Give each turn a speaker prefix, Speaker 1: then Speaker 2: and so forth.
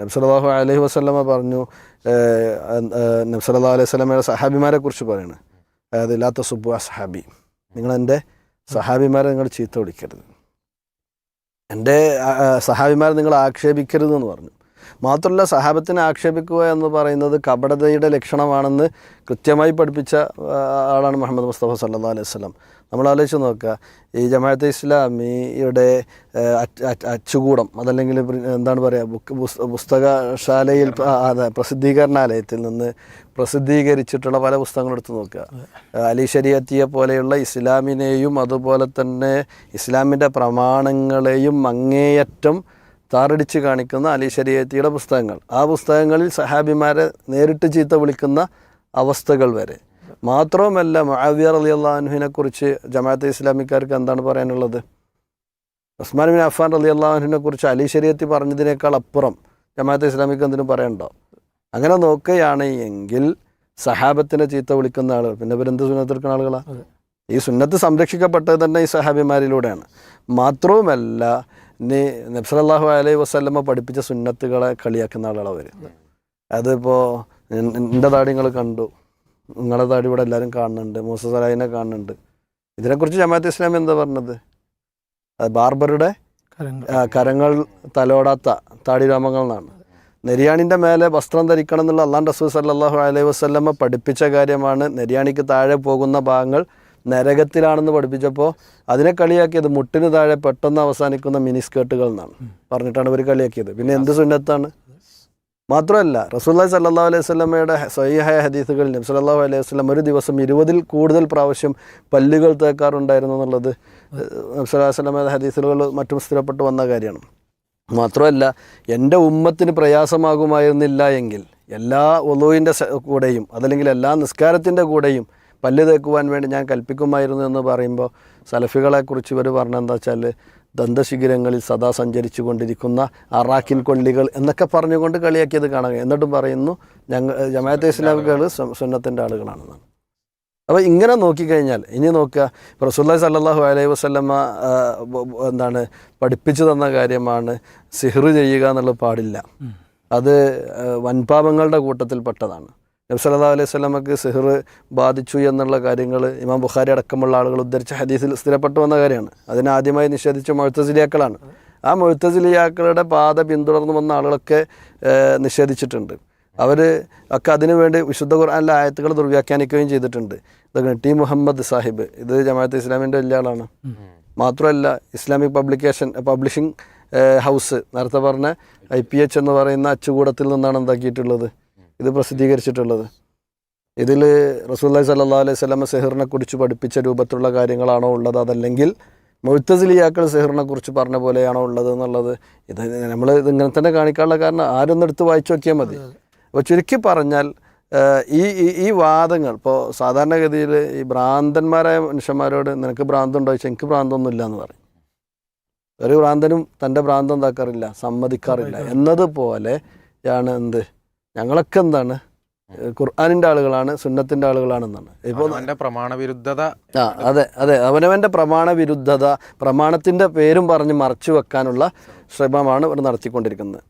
Speaker 1: നബ്സലാഹു അലഹി വസ്ലമ പറഞ്ഞു നബ്സലാ അലൈഹി സ്വലമയുടെ സഹാബിമാരെ കുറിച്ച് പറയുന്നത് അതായത് ഇല്ലാത്ത സുബു സഹാബി നിങ്ങൾ എന്റെ സഹാബിമാരെ നിങ്ങൾ ചീത്ത വിളിക്കരുത്. എന്റെ സഹാബിമാരെ നിങ്ങൾ ആക്ഷേപിക്കരുത് എന്ന് പറഞ്ഞു. മാത്രമല്ല സഹാബത്തിനെ ആക്ഷേപിക്കുക എന്ന് പറയുന്നത് കപടതയുടെ ലക്ഷണമാണെന്ന് കൃത്യമായി പഠിപ്പിച്ച ആളാണ് മുഹമ്മദ് മുസ്തഫ സല്ലാ അലൈഹി സ്വലം നമ്മൾ ആലോചിച്ച് നോക്കുക ഈ ജമാഅത്തെ ഇസ്ലാമിയുടെ അച്ചുകൂടം അതല്ലെങ്കിൽ എന്താണ് പറയുക പുസ്തകശാലയിൽ അതെ പ്രസിദ്ധീകരണാലയത്തിൽ നിന്ന് പ്രസിദ്ധീകരിച്ചിട്ടുള്ള പല പുസ്തകങ്ങളും എടുത്ത് നോക്കുക. അലി ശരിയത്തിയെ പോലെയുള്ള ഇസ്ലാമിനെയും അതുപോലെ തന്നെ ഇസ്ലാമിന്റെ പ്രമാണങ്ങളെയും അങ്ങേയറ്റം താറടിച്ച് കാണിക്കുന്ന അലി ശരിയത്തിയുടെ പുസ്തകങ്ങൾ. ആ പുസ്തകങ്ങളിൽ സഹാബിമാരെ നേരിട്ട് ചീത്ത വിളിക്കുന്ന അവസ്ഥകൾ വരെ. മാത്രവുമല്ല മഹാവിയർ അലി അള്ളാഹുവിനെ കുറിച്ച് ജമാഅത്തെ ഇസ്ലാമിക്കാർക്ക് എന്താണ് പറയാനുള്ളത്? ഉസ്മാൻ ബിൻ അഫാൻ അലി അള്ളാഹുവിനെ കുറിച്ച് അലി ശരിയത്തി പറഞ്ഞതിനേക്കാൾ അപ്പുറം ജമാഅത്തെ ഇസ്ലാമിക്ക് എന്തിനും പറയണ്ടോ അങ്ങനെ നോക്കുകയാണ് എങ്കിൽ സഹാബത്തിനെ ചീത്ത വിളിക്കുന്ന ആളുകൾ പിന്നെ ഇവരെന്ത് സുന്നത്തെടുക്കുന്ന ആളുകളാണ് ഈ സുന്നത്ത് സംരക്ഷിക്കപ്പെട്ടത് തന്നെ ഈ സഹാബിമാരിലൂടെയാണ്. മാത്രവുമല്ല ഇനി നബ്സലാഹു അലൈഹി വസ്ലമ പഠിപ്പിച്ച സുന്നത്തുകളെ കളിയാക്കുന്ന ആളുകളാണ് അവർ അതിപ്പോൾ എന്റെ താടി നിങ്ങൾ കണ്ടു. നിങ്ങളുടെ താടി ഇവിടെ എല്ലാവരും കാണുന്നുണ്ട്. മൂസ സലാഹിനെ കാണുന്നുണ്ട്. ഇതിനെക്കുറിച്ച് ജമാഅത്ത് ഇസ്ലാം എന്താ പറഞ്ഞത്? അത് ബാർബറുടെ
Speaker 2: കരങ്ങൾ.
Speaker 1: തലോടാത്ത തലോടാത്ത താടിരാമങ്ങൾ എന്നാണ്. നെരിയാണിന്റെ മേലെ വസ്ത്രം ധരിക്കണം എന്നുള്ള അള്ളാൻ റസൂൽ സല്ലാഹു അലൈഹി വസ്ല്ലമ്മ പഠിപ്പിച്ച കാര്യമാണ് നെരിയാണിക്ക് താഴെ പോകുന്ന ഭാഗങ്ങൾ നരകത്തിലാണെന്ന് പഠിപ്പിച്ചപ്പോൾ അതിനെ കളിയാക്കിയത് മുട്ടിന് താഴെ പെട്ടെന്ന് അവസാനിക്കുന്ന മിനി സ്കേർട്ടുകൾ എന്നാണ്. പറഞ്ഞിട്ടാണ് ഇവർ കളിയാക്കിയത്. പിന്നെ എന്ത് സുന്നത്താണ്? മാത്രമല്ല റസൂല്ലാ സല്ലാ അലൈഹി സ്വലമയുടെ സ്വയ്യായ ഹദീസുകളിൽ നബി സല്ലല്ലാഹു അലൈഹി വസ്ലം ഒരു ദിവസം ഇരുപതിൽ കൂടുതൽ പ്രാവശ്യം പല്ലുകൾ തേക്കാറുണ്ടായിരുന്നു എന്നുള്ളത് നബി സല്ലല്ലാഹു അലൈഹി വസല്ലമയുടെ ഹദീസുകൾ മറ്റും സ്ഥിരപ്പെട്ടു വന്ന കാര്യമാണ്. മാത്രമല്ല എന്റെ ഉമ്മത്തിന് പ്രയാസമാകുമായിരുന്നില്ല എങ്കിൽ എല്ലാ ഒലുവിന്റെ കൂടെയും അതല്ലെങ്കിൽ എല്ലാ നിസ്കാരത്തിന്റെ കൂടെയും പല്ല് തേക്കുവാൻ വേണ്ടി ഞാൻ കൽപ്പിക്കുമായിരുന്നു എന്ന് പറയുമ്പോൾ സലഫികളെക്കുറിച്ച് ഇവർ പറഞ്ഞെന്താ വെച്ചാൽ ദന്തശിഖിരങ്ങളിൽ സദാ സഞ്ചരിച്ചു കൊണ്ടിരിക്കുന്ന അറാക്കിൻ കൊള്ളികൾ എന്നൊക്കെ പറഞ്ഞുകൊണ്ട് കളിയാക്കിയത് കാണുക എന്നിട്ടും പറയുന്നു ഞങ്ങൾ ജമാഅത്തെ ഇസ്ലാമികൾ സുന്നത്തിന്റെ ആളുകളാണെന്നാണ്. അപ്പോൾ ഇങ്ങനെ നോക്കിക്കഴിഞ്ഞാൽ ഇനി നോക്കുക റസൂല്ലാ സല്ലാഹു അലൈഹി വസ്ലമ്മ എന്താണ് പഠിപ്പിച്ചു തന്ന കാര്യമാണ് സിഹ്റ് ചെയ്യുക എന്നുള്ളത് പാടില്ല. അത് വൻപാപങ്ങളുടെ കൂട്ടത്തിൽപ്പെട്ടതാണ്. നബി സല്ലല്ലാഹു അലൈഹി സ്വലമക്ക് സിഹർ ബാധിച്ചു എന്നുള്ള കാര്യങ്ങൾ ഇമാം ബുഖാരി അടക്കമുള്ള ആളുകൾ ഉദ്ധരിച്ച ഹദീസിൽ സ്ഥിരപ്പെട്ടു വന്ന കാര്യമാണ്. അതിനാദ്യമായി നിഷേധിച്ച മൊഴുത്തസിലിയാക്കളാണ് ആ മൊഴുത്തസിലിയാക്കളുടെ പാത പിന്തുടർന്നു വന്ന ആളുകളൊക്കെ നിഷേധിച്ചിട്ടുണ്ട്. അവർ ഒക്കെ അതിനുവേണ്ടി വിശുദ്ധ ഖുർആാനിലെ ആയത്തുകൾ ദുർവ്യാഖ്യാനിക്കുകയും ചെയ്തിട്ടുണ്ട്. ഇതൊക്കെ ടി മുഹമ്മദ് സാഹിബ് ഇത് ജമാഅത്ത് ഇസ്ലാമിന്റെ വലിയ ആളാണ്. മാത്രമല്ല ഇസ്ലാമിക് പബ്ലിക്കേഷൻ പബ്ലിഷിംഗ് ഹൗസ് നേരത്തെ പറഞ്ഞ ഐ പി എച്ച് എന്ന് പറയുന്ന അച്ചുകൂടത്തിൽ നിന്നാണ് എന്താക്കിയിട്ടുള്ളത്. ഇത് പ്രസിദ്ധീകരിച്ചിട്ടുള്ളത്. ഇതിൽ റസൂല്ലായി സല്ലാ അലൈഹി സ്വലമ സെഹറിനെ കുറിച്ച് പഠിപ്പിച്ച രൂപത്തിലുള്ള കാര്യങ്ങളാണോ ഉള്ളത്? അതല്ലെങ്കിൽ മൊഴുത്തസിലിയാക്കൾ സെഹറിനെ കുറിച്ച് പറഞ്ഞ പോലെയാണോ ഉള്ളത് എന്നുള്ളത്? ഇത് നമ്മൾ ഇത് ഇങ്ങനെ തന്നെ കാണിക്കാനുള്ള കാരണം ആരൊന്നും എടുത്ത് വായിച്ചു നോക്കിയാൽ മതി. അപ്പോൾ ചുരുക്കി പറഞ്ഞാൽ ഈ ഈ- ഈ വാദങ്ങൾ ഇപ്പോൾ സാധാരണഗതിയിൽ ഈ ഭ്രാന്തന്മാരായ മനുഷ്യന്മാരോട് നിനക്ക് ഭ്രാന്തുണ്ടോ? ചോദിച്ചാൽ എനിക്ക് ഭ്രാന്തൊന്നുമില്ല എന്ന് പറയും. ഒരു ഭ്രാന്തനും തന്റെ ഭ്രാന്തം എന്താക്കാറില്ല സമ്മതിക്കാറില്ല. എന്നതുപോലെ ആണ് എന്ത്? ഞങ്ങളൊക്കെ എന്താണ്? ഖുർആാനിന്റെ ആളുകളാണ് സുന്നത്തിന്റെ ആളുകളാണെന്നാണ്. ഇപ്പോൾ
Speaker 3: അവന്റെ പ്രമാണ വിരുദ്ധത
Speaker 1: ആ അതെ അതെ. അവനവന്റെ പ്രമാണവിരുദ്ധത പ്രമാണത്തിന്റെ പ്രമാണത്തിന്റെ പേരും പറഞ്ഞ് മറച്ചു വെക്കാനുള്ള ശ്രമമാണ് ഇവർ നടത്തിക്കൊണ്ടിരിക്കുന്നത്.